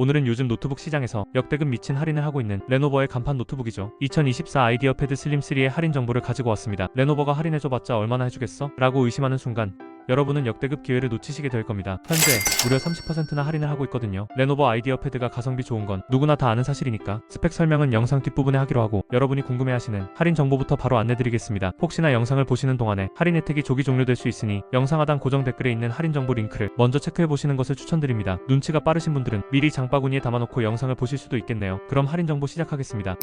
오늘은 요즘 노트북 시장에서 역대급 미친 할인을 하고 있는 레노버의 간판 노트북이죠. 2024 아이디어 패드 슬림 3의 할인 정보를 가지고 왔습니다. 레노버가 할인해줘봤자 얼마나 해주겠어? 라고 의심하는 순간 여러분은 역대급 기회를 놓치시게 될 겁니다. 현재 무려 30%나 할인을 하고 있거든요. 레노버 아이디어 패드가 가성비 좋은 건 누구나 다 아는 사실이니까 스펙 설명은 영상 뒷부분에 하기로 하고 여러분이 궁금해하시는 할인 정보부터 바로 안내드리겠습니다. 혹시나 영상을 보시는 동안에 할인 혜택이 조기 종료될 수 있으니 영상 하단 고정 댓글에 있는 할인 정보 링크를 먼저 체크해보시는 것을 추천드립니다. 눈치가 빠르신 분들은 미리 장바구니에 담아놓고 영상을 보실 수도 있겠네요. 그럼 할인 정보 시작하겠습니다.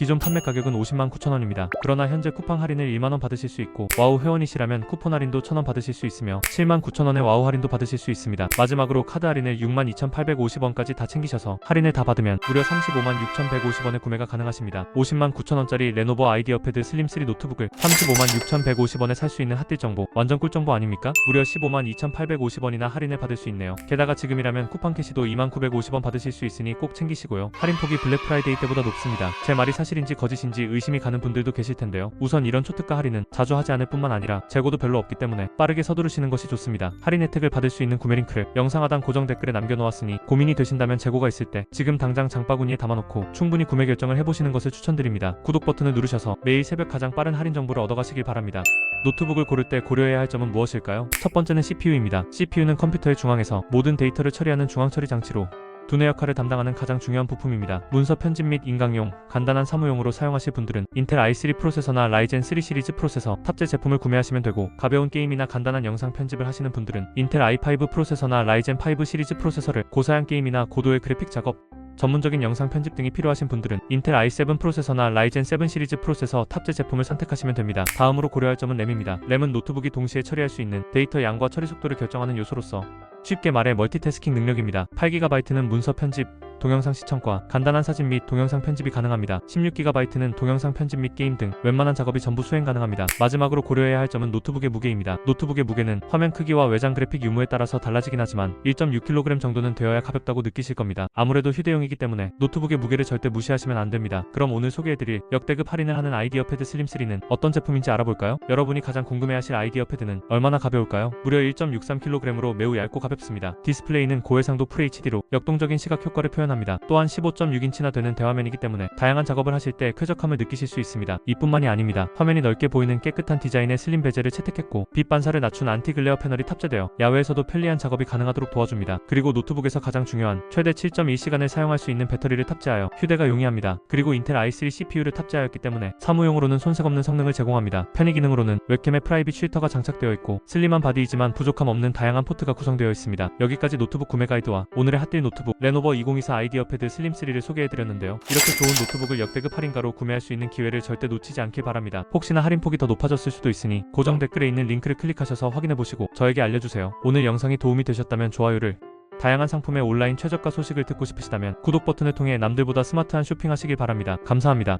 기존 판매 가격은 50만 9천원입니다. 그러나 현재 쿠팡 할인을 1만원 받으실 수 있고 와우 회원이시라면 쿠폰 할인도 1,000원 받으실 수 있으며 7만 9천원의 와우 할인도 받으실 수 있습니다. 마지막으로 카드 할인을 6만 2,850원까지 다 챙기셔서 할인을 다 받으면 무려 35만 6,150원에 구매가 가능하십니다. 50만 9천원짜리 레노버 아이디어 패드 슬림 3 노트북을 35만 6,150원에 살 수 있는 핫딜 정보 완전 꿀 정보 아닙니까? 무려 15만 2,850원이나 할인을 받을 수 있네요. 게다가 지금이라면 쿠팡 캐시도 2만 950원 받으실 수 있으니 꼭 챙기시고요. 할인 폭이 블랙 프라이데이 때보다 높습니다. 제 말이 사실 인지 거짓인지 의심이 가는 분들도 계실 텐데요. 우선 이런 초특가 할인은 자주 하지 않을 뿐만 아니라 재고도 별로 없기 때문에 빠르게 서두르시는 것이 좋습니다. 할인 혜택을 받을 수 있는 구매 링크를 영상 하단 고정 댓글에 남겨놓았으니 고민이 되신다면 재고가 있을 때 지금 당장 장바구니에 담아놓고 충분히 구매 결정을 해보시는 것을 추천드립니다. 구독 버튼을 누르셔서 매일 새벽 가장 빠른 할인 정보를 얻어가시길 바랍니다. 노트북을 고를 때 고려해야 할 점은 무엇일까요? 첫 번째는 CPU입니다. CPU는 컴퓨터의 중앙에서 모든 데이터를 처리하는 중앙 처리 장치로 두뇌 역할을 담당하는 가장 중요한 부품입니다. 문서 편집 및 인강용, 간단한 사무용으로 사용하실 분들은 인텔 i3 프로세서나 라이젠 3 시리즈 프로세서 탑재 제품을 구매하시면 되고 가벼운 게임이나 간단한 영상 편집을 하시는 분들은 인텔 i5 프로세서나 라이젠 5 시리즈 프로세서를 고사양 게임이나 고도의 그래픽 작업, 전문적인 영상 편집 등이 필요하신 분들은 인텔 i7 프로세서나 라이젠 7 시리즈 프로세서 탑재 제품을 선택하시면 됩니다. 다음으로 고려할 점은 램입니다. 램은 노트북이 동시에 처리할 수 있는 데이터 양과 처리 속도를 결정하는 요소로서 쉽게 말해 멀티태스킹 능력입니다. 8GB는 문서 편집, 동영상 시청과 간단한 사진 및 동영상 편집이 가능합니다. 16GB는 동영상 편집 및 게임 등 웬만한 작업이 전부 수행 가능합니다. 마지막으로 고려해야 할 점은 노트북의 무게입니다. 노트북의 무게는 화면 크기와 외장 그래픽 유무에 따라서 달라지긴 하지만 1.6kg 정도는 되어야 가볍다고 느끼실 겁니다. 아무래도 휴대용이기 때문에 노트북의 무게를 절대 무시하시면 안 됩니다. 그럼 오늘 소개해드릴 역대급 할인을 하는 아이디어 패드 슬림 3는 어떤 제품인지 알아볼까요? 여러분이 가장 궁금해하실 아이디어 패드는 얼마나 가벼울까요? 무려 1.63kg으로 매우 얇고 가볍습니다. 디스플레이는 고해상도 FHD로 역동적인 시각 효과를 표현합니다. 또한 15.6인치나 되는 대화면이기 때문에 다양한 작업을 하실 때 쾌적함을 느끼실 수 있습니다. 이뿐만이 아닙니다. 화면이 넓게 보이는 깨끗한 디자인의 슬림 베젤을 채택했고 빛 반사를 낮춘 안티 글레어 패널이 탑재되어 야외에서도 편리한 작업이 가능하도록 도와줍니다. 그리고 노트북에서 가장 중요한 최대 7.2시간을 사용할 수 있는 배터리를 탑재하여 휴대가 용이합니다. 그리고 인텔 i3 CPU를 탑재하였기 때문에 사무용으로는 손색 없는 성능을 제공합니다. 편의 기능으로는 웹캠에 프라이빗 쉴터가 장착되어 있고 슬림한 바디이지만 부족함 없는 다양한 포트가 구성되어 있습니다. 여기까지 노트북 구매 가이드와 오늘의 핫딜 노트북 레노버 2024 아이디어 패드 슬림 3를 소개해드렸는데요. 이렇게 좋은 노트북을 역대급 할인가로 구매할 수 있는 기회를 절대 놓치지 않길 바랍니다. 혹시나 할인폭이 더 높아졌을 수도 있으니 고정 댓글에 있는 링크를 클릭하셔서 확인해보시고 저에게 알려주세요. 오늘 영상이 도움이 되셨다면 좋아요를 다양한 상품의 온라인 최저가 소식을 듣고 싶으시다면 구독 버튼을 통해 남들보다 스마트한 쇼핑하시길 바랍니다. 감사합니다.